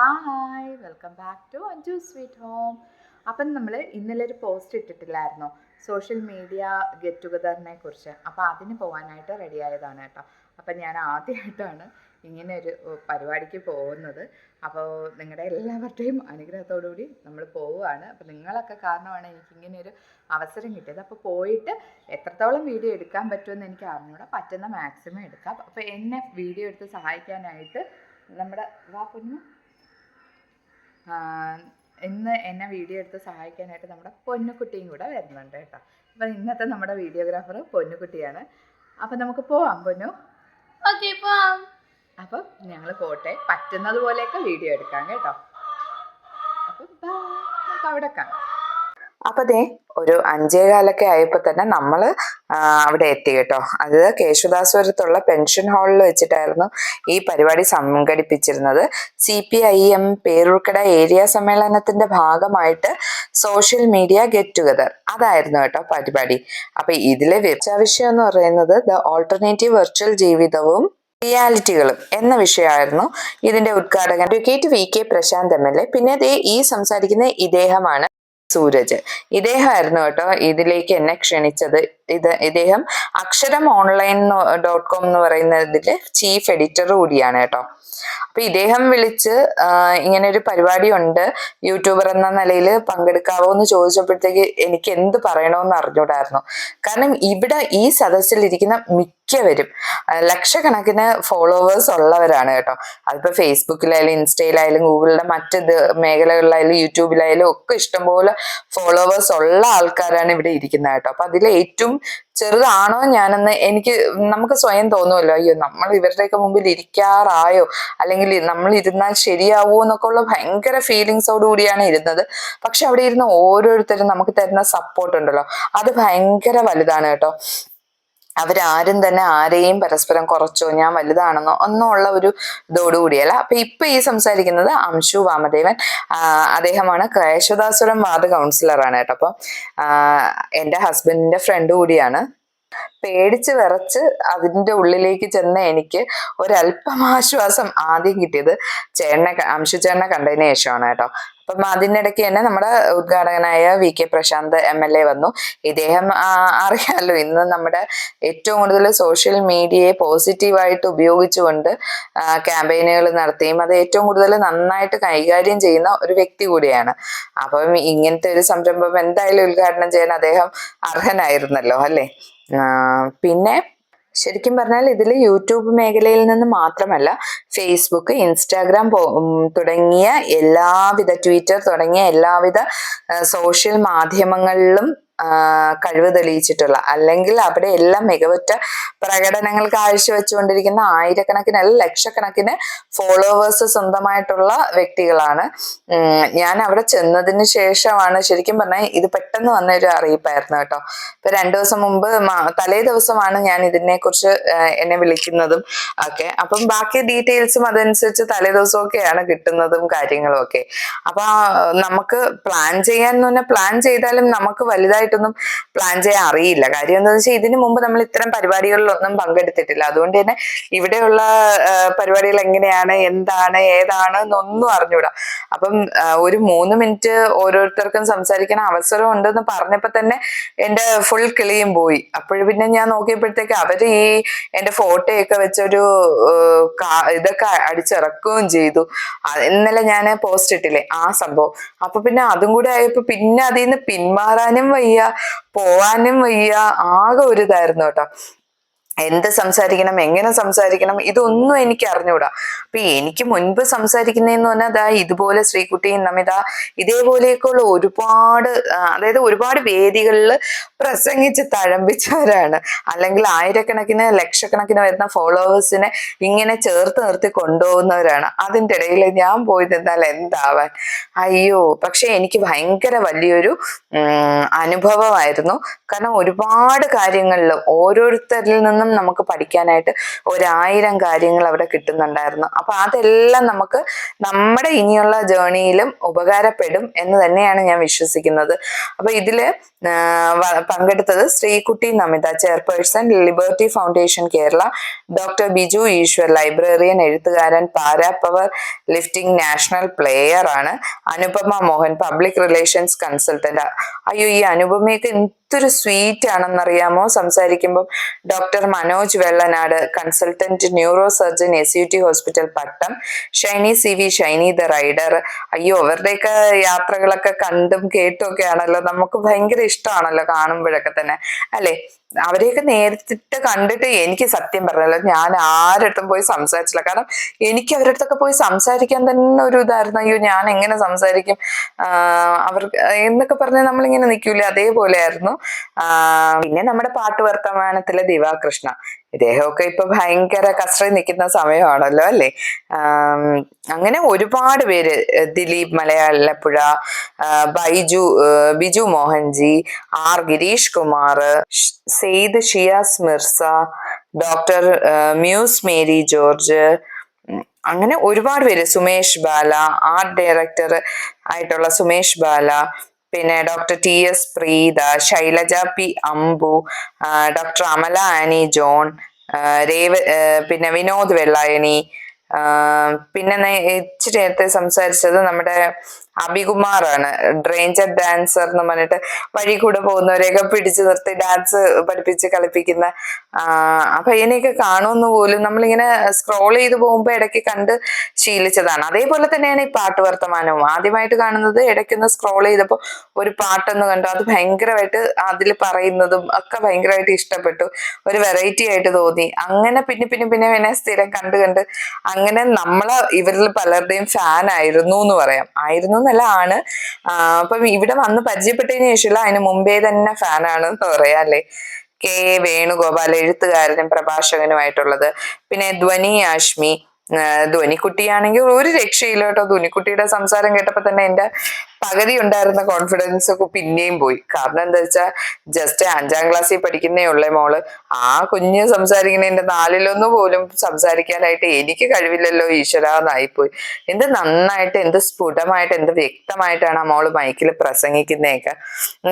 Hi welcome back to Anju sweet home അപ്പം നമ്മൾ ഇന്നലെ ഒരു പോസ്റ്റ് ഇട്ടിട്ടില്ലായിരുന്നു. സോഷ്യൽ മീഡിയ ഗെറ്റ് ടുഗദറിനെ കുറിച്ച്. അപ്പോൾ അതിന് പോകാനായിട്ട് റെഡി ആയതാണ് കേട്ടോ. അപ്പം ഞാൻ ആദ്യമായിട്ടാണ് ഇങ്ങനെ ഒരു പരിപാടിക്ക് പോകുന്നത്. അപ്പോൾ നിങ്ങളുടെ എല്ലാവരുടെയും അനുഗ്രഹത്തോടുകൂടി നമ്മൾ പോവുകയാണ്. അപ്പോൾ നിങ്ങളൊക്കെ കാരണമാണ് എനിക്ക് ഇങ്ങനെ ഒരു അവസരം കിട്ടിയത്. അപ്പോൾ പോയിട്ട് എത്രത്തോളം വീഡിയോ എടുക്കാൻ പറ്റുമെന്ന് എനിക്ക് അറിഞ്ഞൂടെ. പറ്റുന്ന മാക്സിമം എടുക്കാം. അപ്പോൾ എന്നെ വീഡിയോ എടുത്ത് സഹായിക്കാനായിട്ട് നമ്മുടെ വാ പൊന്നു. ഇന്ന് എന്നെ വീഡിയോ എടുത്ത് സഹായിക്കാനായിട്ട് നമ്മുടെ പൊന്നുകുട്ടിയും കൂടെ വരുന്നുണ്ട് കേട്ടോ. അപ്പം ഇന്നത്തെ നമ്മുടെ വീഡിയോഗ്രാഫർ പൊന്നുകുട്ടിയാണ്. അപ്പം നമുക്ക് പോവാം പൊന്നു. ഓക്കെ പോവാം. അപ്പം ഞങ്ങൾ പോട്ടെ. പറ്റുന്നത് പോലെയൊക്കെ വീഡിയോ എടുക്കാം കേട്ടോ. അപ്പം. നമുക്ക് അവിടെ കാണാം. അപ്പൊ ദേ ഒരു അഞ്ചേകാലൊക്കെ ആയപ്പോൾ തന്നെ നമ്മൾ അവിടെ എത്തി കേട്ടോ. അത് കേശുദാസ്വരത്തുള്ള പെൻഷൻ ഹാളിൽ വെച്ചിട്ടായിരുന്നു ഈ പരിപാടി സംഘടിപ്പിച്ചിരുന്നത്. C P I M Peroorkada area സമ്മേളനത്തിന്റെ ഭാഗമായിട്ട് സോഷ്യൽ മീഡിയ ഗെറ്റ് ടുഗദർ അതായിരുന്നു കേട്ടോ പരിപാടി. അപ്പൊ ഇതിലെ വിഷയം എന്ന് പറയുന്നത് ദ ഓൾട്ടർനേറ്റീവ് വെർച്വൽ ജീവിതവും റിയാലിറ്റികളും എന്ന വിഷയമായിരുന്നു ഇതിന്റെ ഉദ്ഘാടകൻ. Advocate V K Prasanth M L A പിന്നെ ഈ സംസാരിക്കുന്ന ഇദ്ദേഹമാണ് സൂരജ്. ഇദ്ദേഹമായിരുന്നു കേട്ടോ ഇതിലേക്ക് എന്നെ ക്ഷണിച്ചത്. ഇത് ഇദ്ദേഹം അക്ഷരം ഓൺലൈൻ ഡോട്ട് കോം എന്ന് പറയുന്നതിന്റെ ചീഫ് എഡിറ്റർ കൂടിയാണ് കേട്ടോ. അപ്പൊ ഇദ്ദേഹം വിളിച്ച് ഇങ്ങനെ ഒരു പരിപാടി ഉണ്ട് യൂട്യൂബർ എന്ന നിലയിൽ പങ്കെടുക്കാവോ എന്ന് ചോദിച്ചപ്പോഴത്തേക്ക് എനിക്ക് എന്ത് പറയണമെന്ന് അറിഞ്ഞൂടായിരുന്നു. കാരണം ഇവിടെ ഈ സദസ്സിലിരിക്കുന്ന മിക്കവരും ലക്ഷക്കണക്കിന് ഫോളോവേഴ്സ് ഉള്ളവരാണ് കേട്ടോ. അതിപ്പോ ഫേസ്ബുക്കിലായാലും ഇൻസ്റ്റയിലായാലും ഗൂഗിളിലെ മറ്റ് മേഖലകളിലായാലും യൂട്യൂബിലായാലും ഒക്കെ ഇഷ്ടംപോലെ ഫോളോവേഴ്സ് ഉള്ള ആൾക്കാരാണ് ഇവിടെ ഇരിക്കുന്നത് കേട്ടോ. അപ്പൊ അതിൽ ഏറ്റവും ചെറുതാണോ ഞാനെന്ന് എനിക്ക് നമുക്ക് സ്വയം തോന്നുമല്ലോ. അയ്യോ നമ്മൾ ഇവരുടെയൊക്കെ മുമ്പിൽ ഇരിക്കാറായോ? അല്ലെങ്കിൽ നമ്മൾ ഇരുന്നാൽ ശരിയാവോ എന്നൊക്കെ ഉള്ള ഭയങ്കര ഫീലിങ്സോട് കൂടിയാണ് ഇരുന്നത്. പക്ഷെ അവിടെ ഇരുന്ന ഓരോരുത്തരും നമുക്ക് തരുന്ന സപ്പോർട്ട് ഉണ്ടല്ലോ. അത് ഭയങ്കര വലുതാണ് കേട്ടോ. അവരാരും തന്നെ ആരെയും പരസ്പരം കുറച്ചോ ഞാൻ വലുതാണെന്നോ ഒന്നും ഉള്ള ഒരു ഇതോടുകൂടിയല്ല അപ്പൊ ഇപ്പൊ ഈ സംസാരിക്കുന്നത് അംശു വാമദേവൻ അദ്ദേഹമാണ് കേശവദാസുരം വാർഡ് കൗൺസിലറാണ് കേട്ടോ. അപ്പം എന്റെ ഹസ്ബൻഡിന്റെ ഫ്രണ്ട് കൂടിയാണ്. പേടിച്ച് വിറച്ച് അതിന്റെ ഉള്ളിലേക്ക് ചെന്ന എനിക്ക് ഒരല്പം ആശ്വാസം ആദ്യം കിട്ടിയത് ചേട്ടനെ അംശു ചേട്ടനെ കണ്ടതിന് ശേഷമാണ് കേട്ടോ. അപ്പം അതിനിടയ്ക്ക് തന്നെ നമ്മുടെ ഉദ്ഘാടകനായ V K Prasanth M L A വന്നു. ഇദ്ദേഹം അറിയാമല്ലോ ഇന്ന് നമ്മുടെ ഏറ്റവും കൂടുതൽ സോഷ്യൽ മീഡിയയെ പോസിറ്റീവായിട്ട് ഉപയോഗിച്ചുകൊണ്ട് ക്യാമ്പയിനുകൾ നടത്തുകയും അത് ഏറ്റവും കൂടുതൽ നന്നായിട്ട് കൈകാര്യം ചെയ്യുന്ന ഒരു വ്യക്തി കൂടിയാണ്. അപ്പം ഇങ്ങനത്തെ ഒരു സംരംഭം എന്തായാലും ഉദ്ഘാടനം ചെയ്യാൻ അദ്ദേഹം അർഹനായിരുന്നല്ലോ അല്ലേ? പിന്നെ ശരിക്കും പറഞ്ഞാൽ ഇതിൽ യൂട്യൂബ് മേഖലയിൽ നിന്ന് മാത്രമല്ല ഫേസ്ബുക്ക് ഇൻസ്റ്റാഗ്രാം തുടങ്ങിയ എല്ലാവിധ ട്വിറ്റർ തുടങ്ങിയ എല്ലാവിധ സോഷ്യൽ മാധ്യമങ്ങളിലും കഴിവ് തെളിയിച്ചിട്ടുള്ള അല്ലെങ്കിൽ അവിടെ എല്ലാം മികവുറ്റ പ്രകടനങ്ങൾ കാഴ്ചവെച്ചുകൊണ്ടിരിക്കുന്ന ആയിരക്കണക്കിന് അല്ല ലക്ഷക്കണക്കിന് ഫോളോവേഴ്സ് സ്വന്തമായിട്ടുള്ള വ്യക്തികളാണ്. ഞാൻ അവിടെ ചെന്നതിന് ശേഷമാണ് ശരിക്കും പറഞ്ഞാൽ ഇത് പെട്ടെന്ന് വന്ന ഒരു അറിയിപ്പായിരുന്നു കേട്ടോ. ഇപ്പൊ രണ്ടു ദിവസം മുമ്പ് തലേ ദിവസമാണ് ഞാൻ ഇതിനെ കുറിച്ച് എന്നെ വിളിക്കുന്നതും ഒക്കെ. അപ്പം ബാക്കി ഡീറ്റെയിൽസും അതനുസരിച്ച് തലേ ദിവസമൊക്കെയാണ് കിട്ടുന്നതും കാര്യങ്ങളും ഒക്കെ. അപ്പൊ നമുക്ക് പ്ലാൻ ചെയ്യാൻ പ്ലാൻ ചെയ്താലും നമുക്ക് വലുതായിട്ടൊന്നും പ്ലാൻ ചെയ്യാൻ അറിയില്ല. കാര്യം എന്താണെന്ന് വെച്ചാൽ ഇതിനു മുമ്പ് നമ്മൾ ഇത്തരം പരിപാടികളിലൊന്നും പങ്കെടുത്തിട്ടില്ല. അതുകൊണ്ട് തന്നെ ഇവിടെയുള്ള പരിപാടികൾ എങ്ങനെയാണ് എന്താണ് ഏതാണ് എന്നൊന്നും അറിഞ്ഞൂടാ. അപ്പം ഒരു മൂന്ന് മിനിറ്റ് ഓരോരുത്തർക്കും സംസാരിക്കാൻ അവസരം ഉണ്ടെന്ന് പറഞ്ഞപ്പോ തന്നെ എന്റെ ഫുൾ കിളിയും പോയി. അപ്പോഴും പിന്നെ ഞാൻ നോക്കിയപ്പോഴത്തേക്ക് അവർ ഈ എന്റെ ഫോട്ടോയൊക്കെ വെച്ചൊരു ഇതൊക്കെ അടിച്ചിറക്കുകയും ചെയ്തു. ഇന്നലെ ഞാൻ പോസ്റ്റ് ഇട്ടില്ലേ ആ സംഭവം. അപ്പൊ പിന്നെ അതും കൂടെ ആയപ്പോ പിന്നെ അതിൽ നിന്ന് പിന്മാറാനും വയ്യ. പോവാനും വയ്യ ആകെ ഒരു ഇതായിരുന്നു കേട്ടോ. എന്ത് സംസാരിക്കണം എങ്ങനെ സംസാരിക്കണം ഇതൊന്നും എനിക്ക് അറിഞ്ഞുകൂടാ അപ്പൊ എനിക്ക് മുൻപ് സംസാരിക്കുന്നതെന്ന് പറഞ്ഞാൽ ദാ ഇതുപോലെ ശ്രീകുട്ടിയും നമിത ഇതേപോലെയൊക്കെയുള്ള ഒരുപാട് അതായത് ഒരുപാട് വേദികളിൽ പ്രസംഗിച്ച് തഴമ്പിച്ചവരാണ്. അല്ലെങ്കിൽ ആയിരക്കണക്കിന് ലക്ഷക്കണക്കിന് വരുന്ന ഫോളോവേഴ്സിനെ ഇങ്ങനെ ചേർത്ത് നിർത്തി കൊണ്ടുപോകുന്നവരാണ്. അതിന്റെ ഇടയിൽ ഞാൻ പോയി നിന്നാൽ എന്താവാൻ? അയ്യോ പക്ഷെ എനിക്ക് ഭയങ്കര വലിയൊരു അനുഭവമായിരുന്നു. കാരണം ഒരുപാട് കാര്യങ്ങളിൽ ഓരോരുത്തരിൽ നിന്ന് നിന്നും നമുക്ക് പഠിക്കാനായിട്ട് ഒരായിരം കാര്യങ്ങൾ അവിടെ കിട്ടുന്നുണ്ടായിരുന്നു. അപ്പൊ അതെല്ലാം നമുക്ക് നമ്മുടെ ഇനിയുള്ള ജേണിയിലും ഉപകാരപ്പെടും എന്ന് തന്നെയാണ് ഞാൻ വിശ്വസിക്കുന്നത്. അപ്പൊ ഇതിൽ പങ്കെടുത്തത് Sreekutty Namitha chairperson liberty foundation Kerala doctor Biju Eshwar librarian എഴുത്തുകാരൻ para power lifting national player ആണ്. Anupama Mohan public relations consultant. അയ്യോ ഈ അനുപമയൊക്കെ എന്തൊരു സ്വീറ്റ് ആണെന്നറിയാമോ? സംസാരിക്കുമ്പോൾ doctor Manoj Vellanad consultant neuro surgeon S U T hospital Pattom Shiny C V Shiny the rider അയ്യോ അവരുടെയൊക്കെ യാത്രകളൊക്കെ കണ്ടും കേട്ടും ഒക്കെ ആണല്ലോ. നമുക്ക് ഭയങ്കര ഇഷ്ടമാണല്ലോ കാണുമ്പോഴൊക്കെ തന്നെ. അല്ലെ? അവരെയൊക്കെ നേരിട്ട് കണ്ടിട്ട് എനിക്ക് സത്യം പറഞ്ഞല്ലോ ഞാൻ ആരടുത്തും പോയി സംസാരിച്ചില്ല. കാരണം എനിക്ക് അവരുടെ അടുത്തൊക്കെ പോയി സംസാരിക്കാൻ തന്നെ ഒരു ഇതായിരുന്നു. അയ്യോ ഞാൻ എങ്ങനെ സംസാരിക്കും? അവർ എന്നൊക്കെ പറഞ്ഞ് നമ്മളിങ്ങനെ നിൽക്കൂലേ അതേപോലെ ആയിരുന്നു പിന്നെ നമ്മുടെ പാട്ട് വർത്തമാനത്തിലെ ദിവാകൃഷ്ണ. ഇദ്ദേഹമൊക്കെ ഇപ്പൊ ഭയങ്കര കസ്റ്ററി നിൽക്കുന്ന സമയമാണല്ലോ അല്ലേ? അങ്ങനെ ഒരുപാട് പേര് ദിലീപ് മലയാളപ്പുഴ ബൈജു ബിജു മോഹൻജി ആർ ഗിരീഷ് കുമാർ സെയ്ദ് ഷിയാസ് മിർസ ഡോക്ടർ മ്യൂസ് മേരി ജോർജ് അങ്ങനെ ഒരുപാട് പേര്. സുമേഷ് ബാല ആർട്ട് ഡയറക്ടർ ആയിട്ടുള്ള സുമേഷ് ബാല പിന്നെ doctor T S Preetha Shailaja P Ambu doctor Amala Annie John Reva പിന്നെ വിനോദ് വെള്ളായണി പിന്നെ ഇച്ചിരി നേരത്തെ സംസാരിച്ചത് നമ്മുടെ അഭികുമാറാണ്. ഡ്രേഞ്ചർ ഡാൻസർ എന്ന് പറഞ്ഞിട്ട് വഴി കൂടെ പോകുന്നവരെയൊക്കെ പിടിച്ചു നിർത്തി ഡാൻസ് പഠിപ്പിച്ച് കളിപ്പിക്കുന്ന അപ്പൊ ഇതിനെയൊക്കെ കാണുമെന്ന് പോലും നമ്മളിങ്ങനെ സ്ക്രോൾ ചെയ്ത് പോകുമ്പോൾ ഇടയ്ക്ക് കണ്ട് ശീലിച്ചതാണ്. അതേപോലെ തന്നെയാണ് ഈ പാട്ട് വർത്തമാനവും. ആദ്യമായിട്ട് കാണുന്നത് ഇടയ്ക്കൊന്ന് സ്ക്രോൾ ചെയ്തപ്പോൾ ഒരു പാട്ടൊന്ന് കണ്ടു. അത് ഭയങ്കരമായിട്ട് അതിൽ പറയുന്നതും ഒക്കെ ഭയങ്കരമായിട്ട് ഇഷ്ടപ്പെട്ടു. ഒരു വെറൈറ്റി ആയിട്ട് തോന്നി. അങ്ങനെ പിന്നെ പിന്നെ പിന്നെ പിന്നെ സ്ഥിരം കണ്ട് കണ്ട് അങ്ങനെ നമ്മളെ ഇവരിൽ പലരുടെയും ഫാൻ ആയിരുന്നു എന്ന് പറയാം. ആയിരുന്നു എന്നല്ല ആണ് അപ്പം ഇവിടെ വന്ന് പരിചയപ്പെട്ടതിന് ശേഷമുള്ള അതിന് മുമ്പേ തന്നെ ഫാനാണ് പറയാം അല്ലേ? കെ. എ. വേണുഗോപാൽ എഴുത്തുകാരനും പ്രഭാഷകനുമായിട്ടുള്ളത്. പിന്നെ ധ്വനി ആഷ്മി. ധ്വനിക്കുട്ടിയാണെങ്കിൽ ഒരു രക്ഷയില്ല കേട്ടോ. ധ്വനിക്കുട്ടിയുടെ സംസാരം കേട്ടപ്പോൾ തന്നെ എന്റെ പകുതി ഉണ്ടായിരുന്ന കോൺഫിഡൻസ് ഒക്കെ പിന്നെയും പോയി. കാരണം എന്താ വെച്ചാൽ ജസ്റ്റ് അഞ്ചാം ക്ലാസ്സിൽ പഠിക്കുന്നേ ഉള്ളേ മോൾ. ആ കുഞ്ഞ് സംസാരിക്കുന്നതിന്റെ നാലിലൊന്ന് പോലും സംസാരിക്കാനായിട്ട് എനിക്ക് കഴിവില്ലല്ലോ ഈശ്വര എന്നായിപ്പോയി. എന്ത് നന്നായിട്ട് എന്ത് സ്ഫുടമായിട്ട് എന്ത് വ്യക്തമായിട്ടാണ് ആ മോൾ മൈക്കിൽ പ്രസംഗിക്കുന്നതൊക്കെ.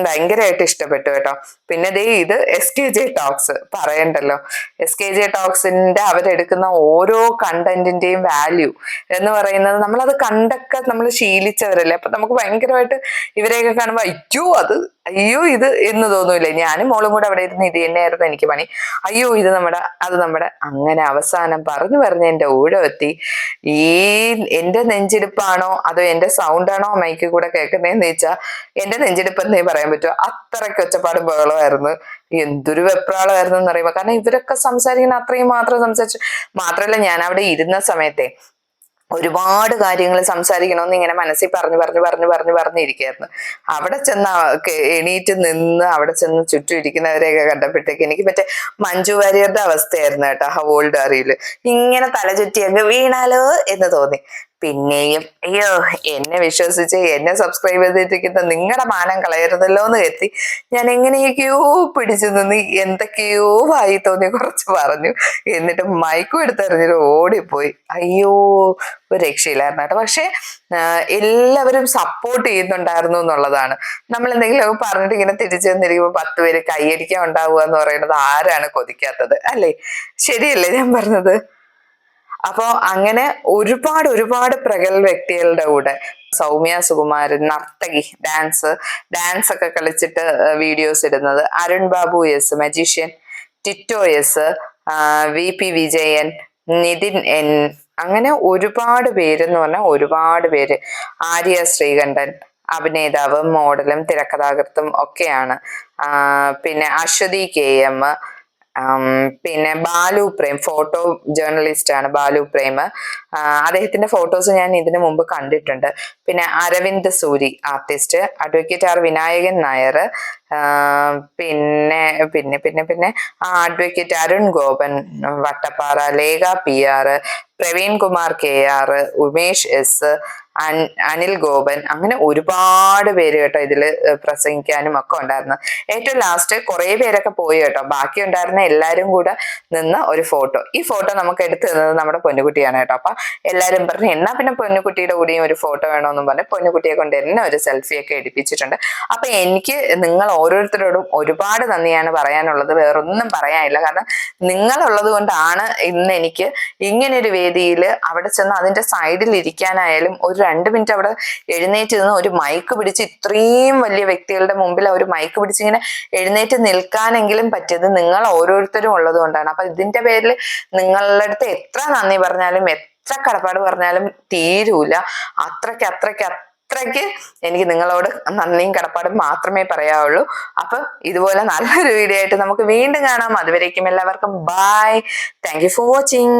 ഭയങ്കരമായിട്ട് ഇഷ്ടപ്പെട്ടു കേട്ടോ. പിന്നെ ദേ ഇത് എസ് കെ ജെ ടോക്സ് പറയണ്ടല്ലോ. എസ് കെ ജെ ടോക്സിന്റെ അവരെടുക്കുന്ന ഓരോ കണ്ടന്റിന്റെയും വാല്യൂ എന്ന് പറയുന്നത് നമ്മളത് കണ്ടൊക്കെ നമ്മൾ ശീലിച്ചവരല്ലേ? അപ്പൊ നമുക്ക് ഭയങ്കരമായിട്ട് ഇവരെയൊക്കെ കാണുമ്പോൾ അയ്യോ അത് അയ്യോ ഇത് എന്ന് തോന്നൂലേ ഞാനും മോളും കൂടെ അവിടെ ഇരുന്ന് ഇത് തന്നെയായിരുന്നു എനിക്ക് പണി. അയ്യോ ഇത് നമ്മുടെ അത് നമ്മുടെ അങ്ങനെ അവസാനം പറഞ്ഞു പറഞ്ഞ് എന്റെ ഊഴമെത്തി ഈ എന്റെ നെഞ്ചിടിപ്പാണോ? അതോ എന്റെ സൗണ്ടാണോ മൈക്ക് കൂടെ കേൾക്കുന്നതെന്ന് ചോദിച്ചാൽ എന്റെ നെഞ്ചിടിപ്പെന്നേ പറയാൻ പറ്റുമോ അത്രയ്ക്ക് ഒച്ചപ്പാടും ബഹളമായിരുന്നു എന്തൊരു വെപ്രാളമായിരുന്നു എന്ന് അറിയുമ്പോൾ കാരണം ഇവരൊക്കെ സംസാരിക്കുന്ന അത്രയും മാത്രം സംസാരിച്ചു മാത്രമല്ല ഞാൻ അവിടെ ഇരുന്ന സമയത്തെ ഒരുപാട് കാര്യങ്ങൾ സംസാരിക്കണമെന്ന് ഇങ്ങനെ മനസ്സിൽ പറഞ്ഞു പറഞ്ഞു പറഞ്ഞു പറഞ്ഞു പറഞ്ഞിരിക്കുകയായിരുന്നു അവിടെ ചെന്ന് എണീറ്റ് നിന്ന് അവിടെ ചെന്ന് ചുറ്റും ഇരിക്കുന്നവരെയൊക്കെ കണ്ടപ്പോഴത്തേക്ക് എനിക്ക് മറ്റേ മഞ്ജു വാര്യരുടെ അവസ്ഥയായിരുന്നു കേട്ടോ ഹവോൾഡ് അറിയിൽ. ഇങ്ങനെ തലചുറ്റി അങ്ങ് വീണാലോ എന്ന് തോന്നി. പിന്നെയും അയ്യോ എന്നെ വിശ്വസിച്ച് എന്നെ സബ്സ്ക്രൈബ് ചെയ്തിരിക്കുന്ന നിങ്ങളുടെ മാനം കളയരുതല്ലോ എന്ന് കരുതി ഞാൻ എങ്ങനെയൊക്കെയോ പിടിച്ചു നിന്ന് എന്തൊക്കെയോ വായി തോന്നി കുറച്ച് പറഞ്ഞു. എന്നിട്ട് മൈക്കും എടുത്തെറിഞ്ഞിട്ട് ഓടിപ്പോയി. അയ്യോ ഒരു രക്ഷയില്ലായിരുന്നു കേട്ടോ. പക്ഷെ എല്ലാവരും സപ്പോർട്ട് ചെയ്യുന്നുണ്ടായിരുന്നു എന്നുള്ളതാണ്. നമ്മൾ എന്തെങ്കിലും പറഞ്ഞിട്ട് ഇങ്ങനെ തിരിച്ചു വന്നിരിക്കുമ്പോൾ പത്ത് പേര് കൈയടിക്കാൻ ഉണ്ടാവുക എന്ന് പറയുന്നത് ആരാണ് കൊതിക്കാത്തത്? അല്ലേ? ശരിയല്ലേ ഞാൻ പറഞ്ഞത്? അപ്പോ അങ്ങനെ ഒരുപാട് ഒരുപാട് പ്രഗത്ഭ വ്യക്തികളുടെ കൂടെ സൗമ്യ സുകുമാരൻ നർത്തകി ഡാൻസ് ഡാൻസ് ഒക്കെ കളിച്ചിട്ട് വീഡിയോസ് ഇടുന്നത്. Arun Babu S magician Tito S V P Vijayan Nithin N അങ്ങനെ ഒരുപാട് പേര് എന്ന് പറഞ്ഞാൽ ഒരുപാട് പേര്. ആര്യ ശ്രീകണ്ഠൻ അഭിനേതാവും മോഡലും തിരക്കഥാകൃത്തും ഒക്കെയാണ്. പിന്നെ അശ്വതി കെ എം പിന്നെ ബാലു പ്രേം ഫോട്ടോ ജേർണലിസ്റ്റ് ആണ് ബാലു പ്രേം. അദ്ദേഹത്തിന്റെ ഫോട്ടോസ് ഞാൻ ഇതിനു മുമ്പ് കണ്ടിട്ടുണ്ട്. പിന്നെ Aravind Suri artist advocate R Vinayakan Nair പിന്നെ പിന്നെ പിന്നെ പിന്നെ advocate Arun Gopan Vattappara Lekha P R Praveen Kumar K R Umesh S Anil Gopan അങ്ങനെ ഒരുപാട് പേര് കേട്ടോ ഇതിൽ പ്രസംഗിക്കാനും ഒക്കെ ഉണ്ടായിരുന്നു. ഏറ്റവും ലാസ്റ്റ് കുറേ പേരൊക്കെ പോയി കേട്ടോ. ബാക്കി ഉണ്ടായിരുന്ന എല്ലാവരും കൂടെ നിന്ന് ഒരു ഫോട്ടോ. ഈ ഫോട്ടോ നമുക്ക് എടുത്തു തന്നത് നമ്മുടെ പൊന്നുകുട്ടിയാണ് കേട്ടോ. അപ്പൊ എല്ലാവരും പറഞ്ഞു എന്നാ പിന്നെ പൊന്നുകുട്ടിയുടെ കൂടെയും ഒരു ഫോട്ടോ വേണമെന്നും പറഞ്ഞ് പൊന്നുകുട്ടിയെ കൊണ്ട് എന്നെ ഒരു സെൽഫിയൊക്കെ എടുപ്പിച്ചിട്ടുണ്ട്. അപ്പൊ എനിക്ക് നിങ്ങൾ ഓരോരുത്തരോടും ഒരുപാട് നന്ദിയാണ് പറയാനുള്ളത്. വേറൊന്നും പറയാനില്ല. കാരണം നിങ്ങളുള്ളത് കൊണ്ടാണ് ഇന്ന് എനിക്ക് ഇങ്ങനെ ഒരു വേദിയിൽ അവിടെ ചെന്ന് അതിന്റെ സൈഡിൽ ഇരിക്കാനായാലും ഒരു രണ്ട് മിനിറ്റ് അവിടെ എഴുന്നേറ്റ് നിന്ന് ഒരു മൈക്ക് പിടിച്ച് ഇത്രയും വലിയ വ്യക്തികളുടെ മുമ്പിൽ ഒരു മൈക്ക് പിടിച്ച് ഇങ്ങനെ എഴുന്നേറ്റ് നിൽക്കാനെങ്കിലും പറ്റിയത് നിങ്ങൾ ഓരോരുത്തരും ഉള്ളത് കൊണ്ടാണ് അപ്പൊ ഇതിന്റെ പേരിൽ നിങ്ങളുടെ അടുത്ത് എത്ര നന്ദി പറഞ്ഞാലും എത്ര കടപ്പാട് പറഞ്ഞാലും തീരൂല. അത്രയ്ക്ക് അത്രയ്ക്ക് അത്രയ്ക്ക് എനിക്ക് നിങ്ങളോട് നന്ദിയും കടപ്പാടും മാത്രമേ പറയാവുള്ളൂ. അപ്പൊ ഇതുപോലെ നല്ലൊരു വീഡിയോ ആയിട്ട് നമുക്ക് വീണ്ടും കാണാം. അതുവരേക്കും എല്ലാവർക്കും ബൈ താങ്ക് ഫോർ വാച്ചിങ്